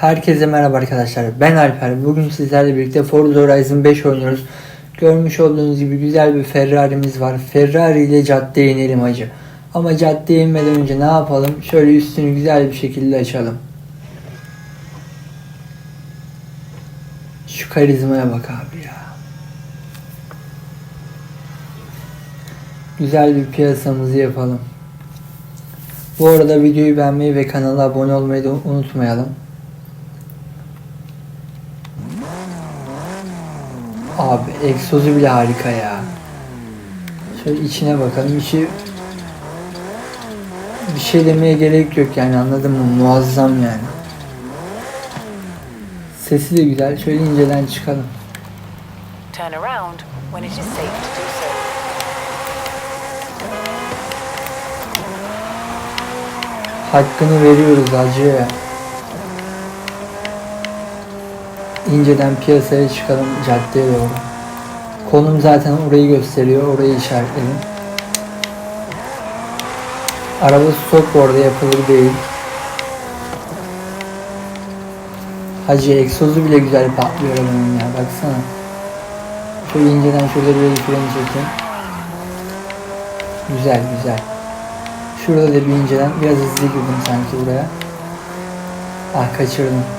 Herkese merhaba arkadaşlar. Ben Alper. Bugün sizlerle birlikte Forza Horizon 5 oynuyoruz. Görmüş olduğunuz gibi güzel bir Ferrari'miz var. Ferrari ile caddeye inelim hacı. Ama caddeye inmeden önce ne yapalım? Şöyle üstünü güzel bir şekilde açalım. Şu karizmaya bak abi ya. Güzel bir piyasamızı yapalım. Bu arada videoyu beğenmeyi ve kanala abone olmayı da unutmayalım. Abi egzozu bile harika ya. Şöyle içine bakalım. İçi bir şey demeye gerek yok yani anladın mı? Muazzam yani. Sesi de güzel. Şöyle inceden çıkalım. Turn around when it is safe to do so. Hakkını veriyoruz acı. İnceden piyasaya çıkalım caddeye doğru. Konum zaten orayı gösteriyor. Orayı işaretledim. Araba stok bu arada yapılır değil. Hacı egzozu bile güzel patlıyor arabanın ya baksana. Şöyle inceden şurada bir freni çekeyim. Güzel güzel. Şurada da bir inceden biraz hızlı girdim sanki buraya. Ah kaçırdım.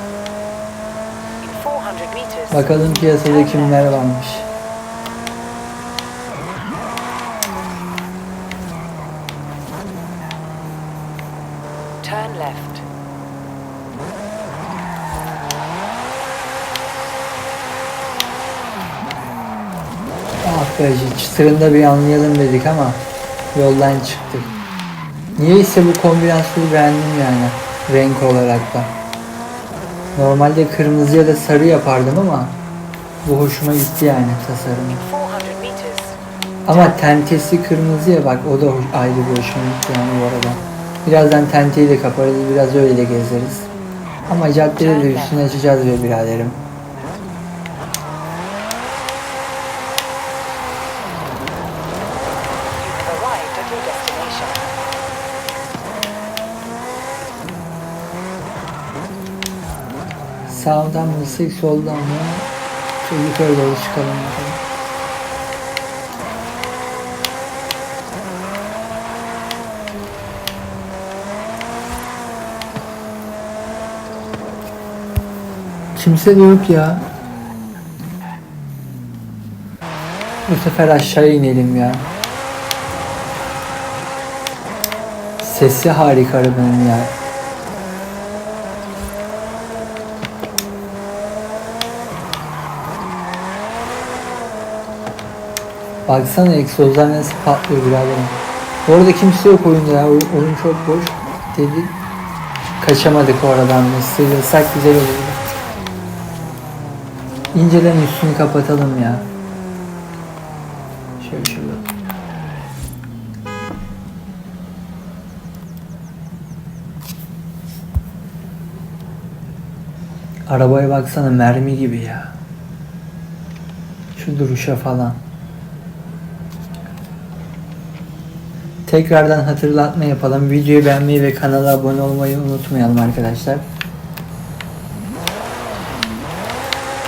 In 400 meters. Bakalım piyasada kimler varmış. Turn left. Ah be çıtırında bir anlayalım dedik ama yoldan çıktık. Niyeyse bu kombinasyonu beğendim yani renk olarak da. Normalde kırmızı ya da sarı yapardım ama bu hoşuma gitti yani tasarımı. 400 meters. Ama tentesi kırmızıya bak o da hoş, ayrı bir hoşuma gitti yani bu arada. Birazdan tenteyi de kaparız biraz öyle de gezeriz. Ama caddede de üstünü açacağız be biraderim. Sağdan mı sık soldan mı? Şöyle yukarı doğru çıkalım bakalım. Kimse de yok ya. Bu sefer aşağı inelim ya. Sesi harika arabanın ya. Baksana egzozlar nasıl patlıyor biraderim. Bu arada kimse yok oyunda ya. Oyun, oyun çok boş. Dedi. Kaçamadık oradan. Sıyrılsak güzel olurdu. İnceden üstünü kapatalım ya. Şöyle şurada. Arabaya baksana mermi gibi ya. Şu duruşa falan. Tekrardan hatırlatma yapalım. Videoyu beğenmeyi ve kanala abone olmayı unutmayalım arkadaşlar.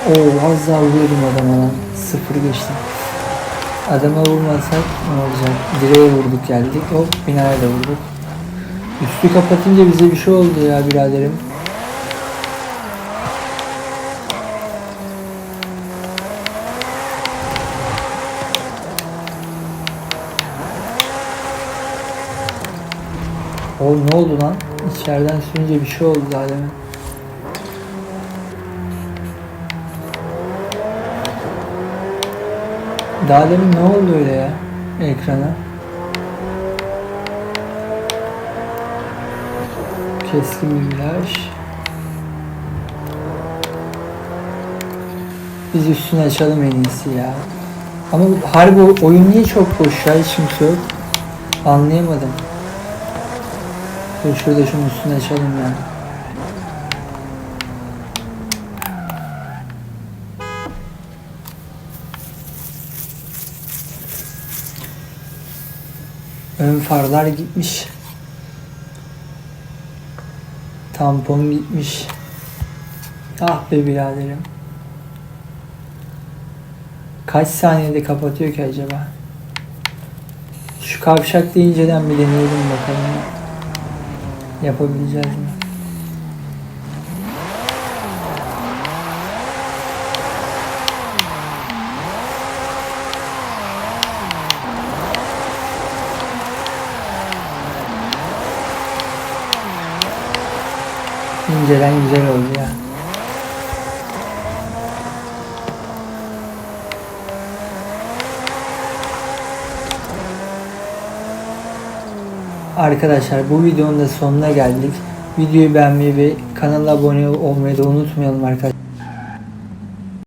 Oo az daha vuruyordum adama lan. Sıfır geçtim. Adama vurmasak ne olacak? Direğe vurduk geldik. Hop binaya da vurduk. Üstü kapatınca bize bir şey oldu ya biraderim. O ne oldu lan? İçeriden sürünce bir şey oldu demin. Daha demin ne oldu öyle ya ekrana? Keskin bir flash. Biz üstünü açalım en iyisi ya. Ama harbi oyun niye çok boş ya hiç kimse yok. Anlayamadım. Dur şurada şunun üstünü açalım ya. Ön farlar gitmiş. Tampon gitmiş. Ah be biraderim. Kaç saniyede kapatıyor ki acaba? Şu kavşak deyinceden bir deneyelim bakalım. Yapabileceğiz mi? İncelen güzel oldu ya. Arkadaşlar bu videonun da sonuna geldik. Videoyu beğenmeyi ve kanala abone olmayı da unutmayalım arkadaşlar.